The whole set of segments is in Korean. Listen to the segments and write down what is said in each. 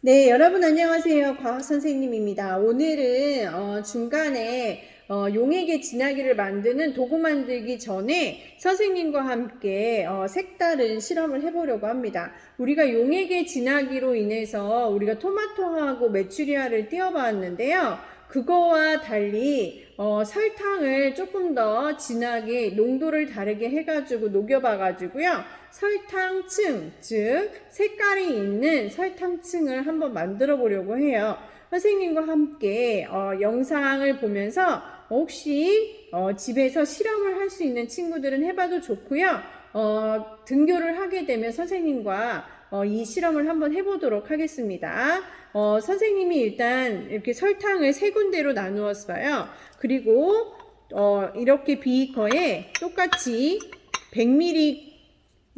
네, 여러분 안녕하세요. 과학 선생님입니다. 오늘은 어, 중간에 어, 용액의 진화기를 만드는 도구 만들기 전에 선생님과 함께 어, 색다른 실험을 해보려고 합니다. 우리가 용액의 진화기로 인해서 우리가 토마토하고 메추리알을 띄워봤는데요. 그거와 달리 어, 설탕을 조금 더 진하게 농도를 다르게 해가지고 녹여봐가지고요. 설탕층, 즉 색깔이 있는 설탕층을 한번 만들어 보려고 해요. 선생님과 함께 어, 영상을 보면서 혹시 어, 집에서 실험을 할 수 있는 친구들은 해봐도 좋고요. 어, 등교를 하게 되면 선생님과 어, 이 실험을 한번 해보도록 하겠습니다. 어, 선생님이 일단 이렇게 설탕을 세 군데로 나누었어요. 그리고 어, 이렇게 비커에 똑같이 100ml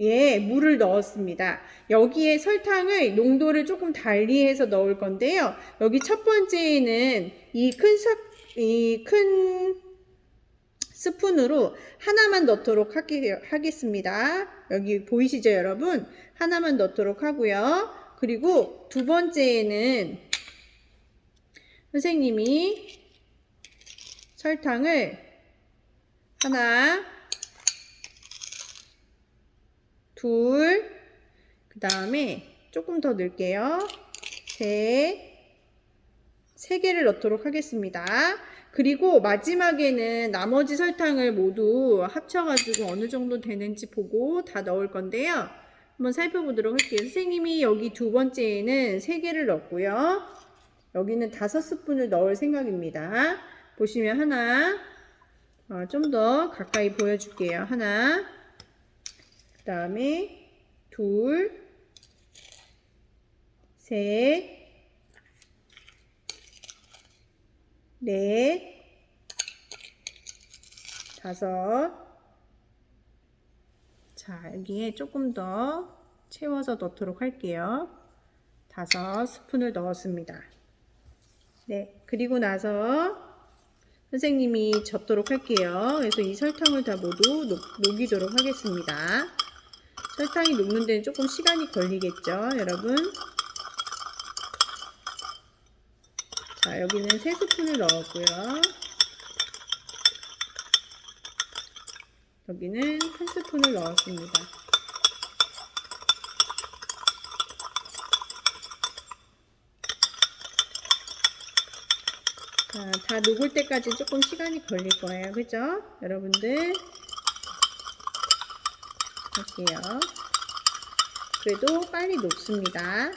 예, 물을 넣었습니다. 여기에 설탕을 농도를 조금 달리해서 넣을 건데요. 여기 첫 번째에는 이큰 석, 이큰 스푼으로 하나만 넣도록 하겠습니다. 여기 보이시죠, 여러분? 하나만 넣도록 하고요. 그리고 두 번째에는 선생님이 설탕을 하나, 둘, 그 다음에 조금 더 넣을게요. 셋, 세 개를 넣도록 하겠습니다. 그리고 마지막에는 나머지 설탕을 모두 합쳐가지고 어느 정도 되는지 보고 다 넣을 건데요. 한번 살펴보도록 할게요. 선생님이 여기 두 번째에는 세 개를 넣었고요. 여기는 다섯 스푼을 넣을 생각입니다. 보시면 하나, 어, 좀 더 가까이 보여줄게요. 하나, 그 다음에 둘, 셋, 넷, 다섯. 자, 여기에 조금 더 채워서 넣도록 할게요. 다섯 스푼을 넣었습니다. 네, 그리고 나서 선생님이 젓도록 할게요. 그래서 이 설탕을 다 모두 녹, 녹이도록 하겠습니다. 설탕이 녹는 데는 조금 시간이 걸리겠죠, 여러분? 자, 여기는 세 스푼을 넣었고요. 여기는 한 스푼을 넣었습니다. 자, 다 녹을 때까지 조금 시간이 걸릴 거예요. 그죠? 여러분들. 할게요. 그래도 빨리 녹습니다.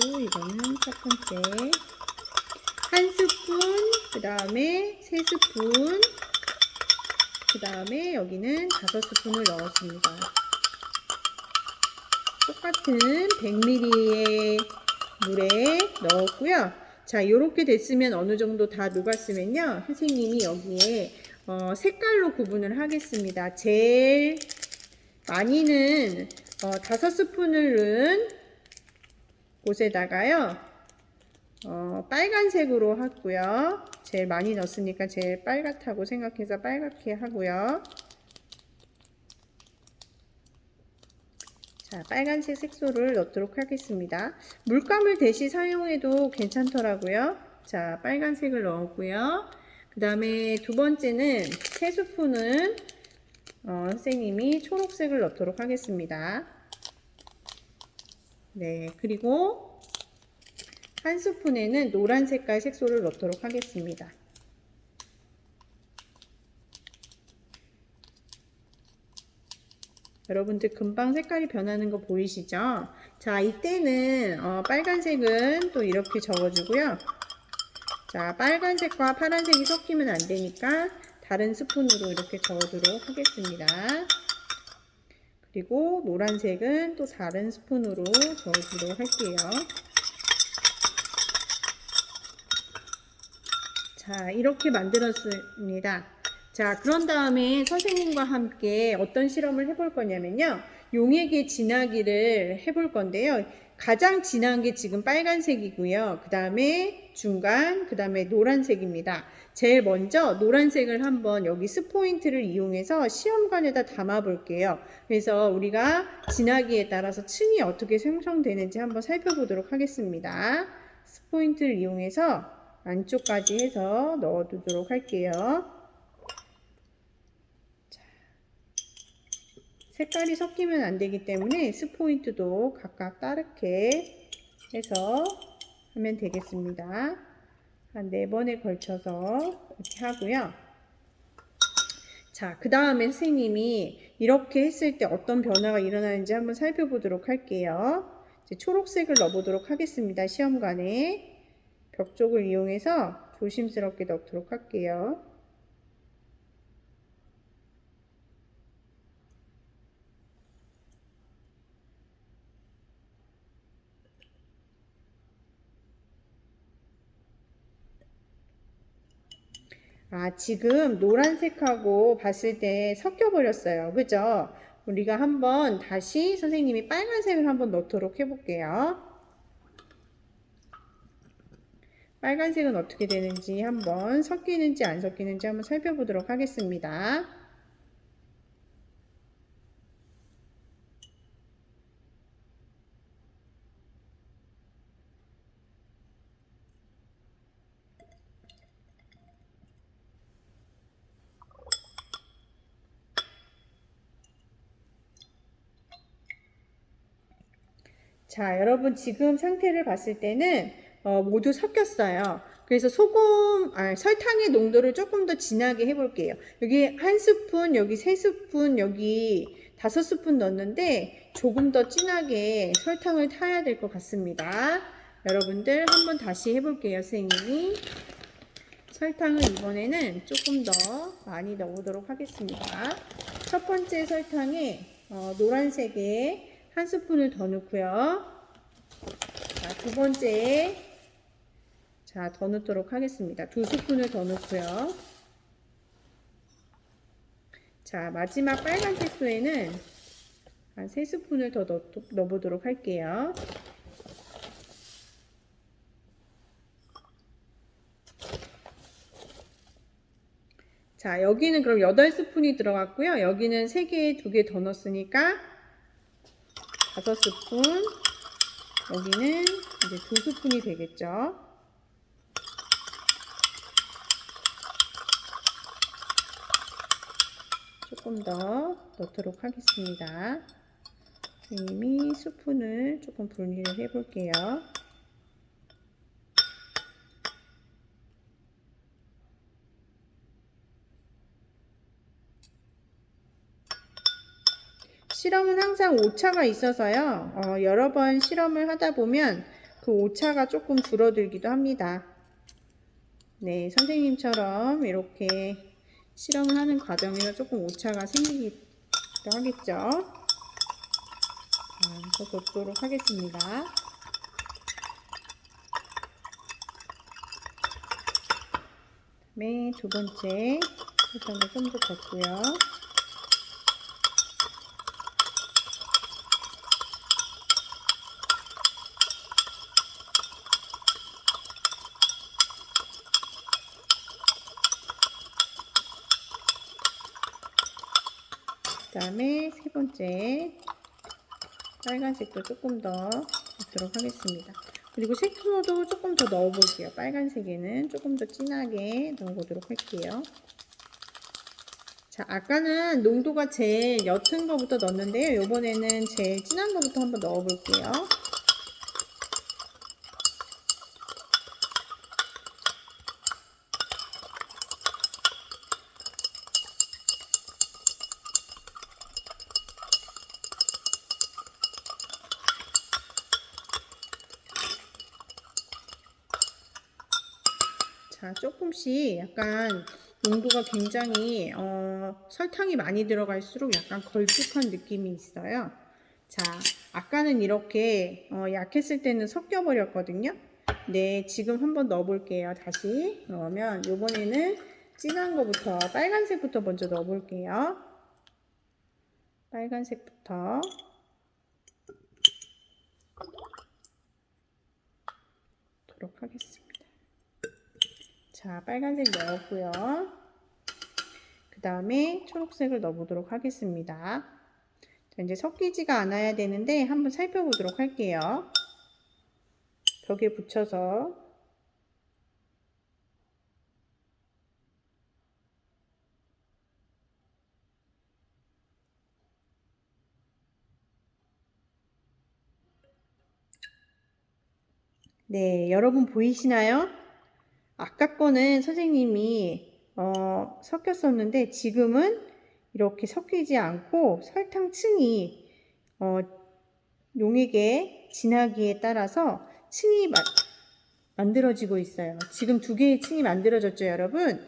또 이거는 첫 번째. 한 스푼 그 다음에 세 스푼 그 다음에 여기는 다섯 스푼을 넣었습니다. 똑같은 100ml의 물에 넣었고요. 자 이렇게 됐으면 어느 정도 다 녹았으면요. 선생님이 여기에 어, 색깔로 구분을 하겠습니다. 제일 많이는 어, 다섯 스푼을 넣은 곳에다가요, 어, 빨간색으로 하고요. 제일 많이 넣었으니까 제일 빨갛다고 생각해서 빨갛게 하고요. 자, 빨간색 색소를 넣도록 하겠습니다. 물감을 대신 사용해도 괜찮더라고요. 자, 빨간색을 넣었고요. 그 다음에 두 번째는 세 스푼은 어, 선생님이 초록색을 넣도록 하겠습니다. 네, 그리고 한 스푼에는 노란 색깔 색소를 넣도록 하겠습니다. 여러분들 금방 색깔이 변하는 거 보이시죠? 자, 이때는 어, 빨간색은 또 이렇게 적어주고요. 자, 빨간색과 파란색이 섞이면 안 되니까 다른 스푼으로 이렇게 적어두도록 하겠습니다. 그리고 노란색은 또 다른 스푼으로 저어주도록 할게요. 자, 이렇게 만들었습니다. 자, 그런 다음에 선생님과 함께 어떤 실험을 해볼 거냐면요. 용액의 진하기를 해볼 건데요. 가장 진한 게 지금 빨간색이고요. 그 다음에 중간, 그 다음에 노란색입니다. 제일 먼저 노란색을 한번 여기 스포인트를 이용해서 시험관에다 담아 볼게요. 그래서 우리가 진하기에 따라서 층이 어떻게 생성되는지 한번 살펴보도록 하겠습니다. 스포인트를 이용해서 안쪽까지 해서 넣어두도록 할게요. 색깔이 섞이면 안 되기 때문에 스포인트도 각각 따르게 해서 하면 되겠습니다. 한 네 번에 걸쳐서 이렇게 하고요. 자, 그 다음에 선생님이 이렇게 했을 때 어떤 변화가 일어나는지 한번 살펴보도록 할게요. 이제 초록색을 넣어보도록 하겠습니다. 시험관에 벽 쪽을 이용해서 조심스럽게 넣도록 할게요. 아, 지금 노란색하고 봤을 때 섞여 버렸어요. 그죠? 우리가 한번 다시 선생님이 빨간색을 한번 넣도록 해볼게요. 빨간색은 어떻게 되는지 한번 섞이는지 안 섞이는지 한번 살펴보도록 하겠습니다. 자, 여러분 지금 상태를 봤을 때는 어, 모두 섞였어요. 그래서 소금, 아, 설탕의 농도를 조금 더 진하게 해볼게요. 여기 한 스푼, 여기 세 스푼, 여기 다섯 스푼 넣었는데 조금 더 진하게 설탕을 타야 될 것 같습니다. 여러분들 한번 다시 해볼게요, 선생님이. 설탕을 이번에는 조금 더 많이 넣어보도록 하겠습니다. 첫 번째 설탕에 어, 노란색에 한 스푼을 더 넣고요. 자, 두 번째. 자, 더 넣도록 하겠습니다. 두 스푼을 더 넣고요. 자, 마지막 빨간 색 소에는 한세 스푼을 더 넣, 넣어보도록 할게요. 자, 여기는 그럼 8스푼이 들어갔고요. 여기는 3개, 2개 더 넣었으니까 다섯 스푼 여기는 이제 두 스푼이 되겠죠. 조금 더 넣도록 하겠습니다. 선생님이 스푼을 조금 분리를 해 볼게요. 실험은 항상 오차가 있어서요. 어, 여러 번 실험을 하다 보면 그 오차가 조금 줄어들기도 합니다. 네, 선생님처럼 이렇게 실험을 하는 과정에서 조금 오차가 생기기도 하겠죠. 자, 더 넣도록 하겠습니다. 다음에 두 번째 설탕을 좀더 넣고요. 그 다음에 세 번째 빨간색도 조금 더 넣도록 하겠습니다. 그리고 색소도 조금 더 넣어볼게요. 빨간색에는 조금 더 진하게 넣어보도록 할게요. 자, 아까는 농도가 제일 옅은 거부터 넣었는데요. 이번에는 제일 진한 거부터 한번 넣어볼게요. 자, 조금씩 약간 농도가 굉장히 어, 설탕이 많이 들어갈수록 약간 걸쭉한 느낌이 있어요. 자, 아까는 이렇게 어, 약했을 때는 섞여 버렸거든요. 네, 지금 한번 넣어 볼게요. 다시 넣으면 요번에는 진한 거부터 빨간색부터 먼저 넣어 볼게요. 빨간색부터 넣어보도록 하겠습니다. 자, 빨간색 넣었고요. 그 다음에 초록색을 넣어보도록 하겠습니다. 자, 이제 섞이지가 않아야 되는데 한번 살펴보도록 할게요. 벽에 붙여서 네, 여러분 보이시나요? 아까 거는 선생님이 어, 섞였었는데 지금은 이렇게 섞이지 않고 설탕층이 어, 용액에 진하기에 따라서 층이 마, 만들어지고 있어요. 지금 두 개의 층이 만들어졌죠, 여러분?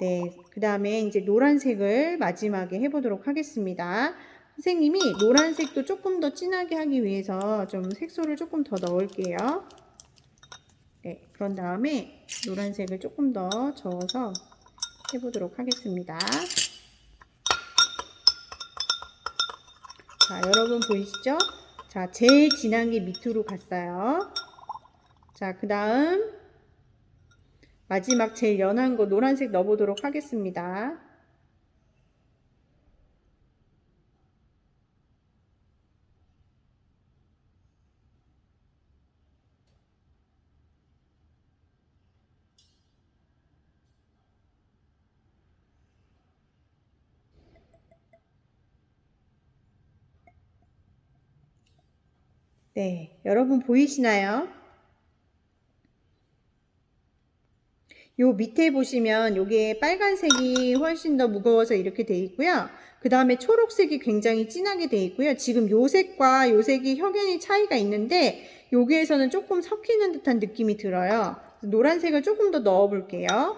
네, 그 다음에 이제 노란색을 마지막에 해보도록 하겠습니다. 선생님이 노란색도 조금 더 진하게 하기 위해서 좀 색소를 조금 더 넣을게요. 네, 그런 다음에 노란색을 조금 더 저어서 해보도록 하겠습니다. 자, 여러분 보이시죠? 자, 제일 진한 게 밑으로 갔어요. 자, 그 다음 마지막 제일 연한 거 노란색 넣어보도록 하겠습니다. 네, 여러분 보이시나요? 요 밑에 보시면 요게 빨간색이 훨씬 더 무거워서 이렇게 돼 있고요. 그 다음에 초록색이 굉장히 진하게 돼 있고요. 지금 요 색과 요 색이 확연히 차이가 있는데 여기에서는 조금 섞이는 듯한 느낌이 들어요. 노란색을 조금 더 넣어 볼게요.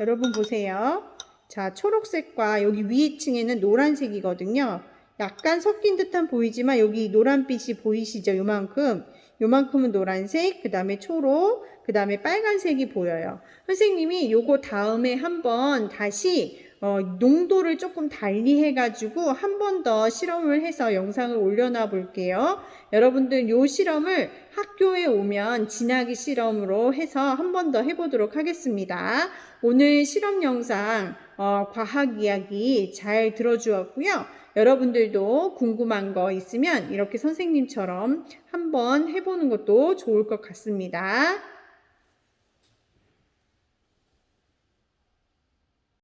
여러분 보세요. 자, 초록색과 여기 위층에는 노란색이거든요. 약간 섞인 듯한 보이지만 여기 노란빛이 보이시죠? 요만큼. 요만큼은 노란색, 그 다음에 초록, 그 다음에 빨간색이 보여요. 선생님이 요거 다음에 한번 다시 어, 농도를 조금 달리 해가지고 한 번 더 실험을 해서 영상을 올려놔 볼게요. 여러분들 요 실험을 학교에 오면 진하기 실험으로 해서 한 번 더 해보도록 하겠습니다. 오늘 실험 영상 어, 과학 이야기 잘 들어주었고요. 여러분들도 궁금한 거 있으면 이렇게 선생님처럼 한번 해보는 것도 좋을 것 같습니다.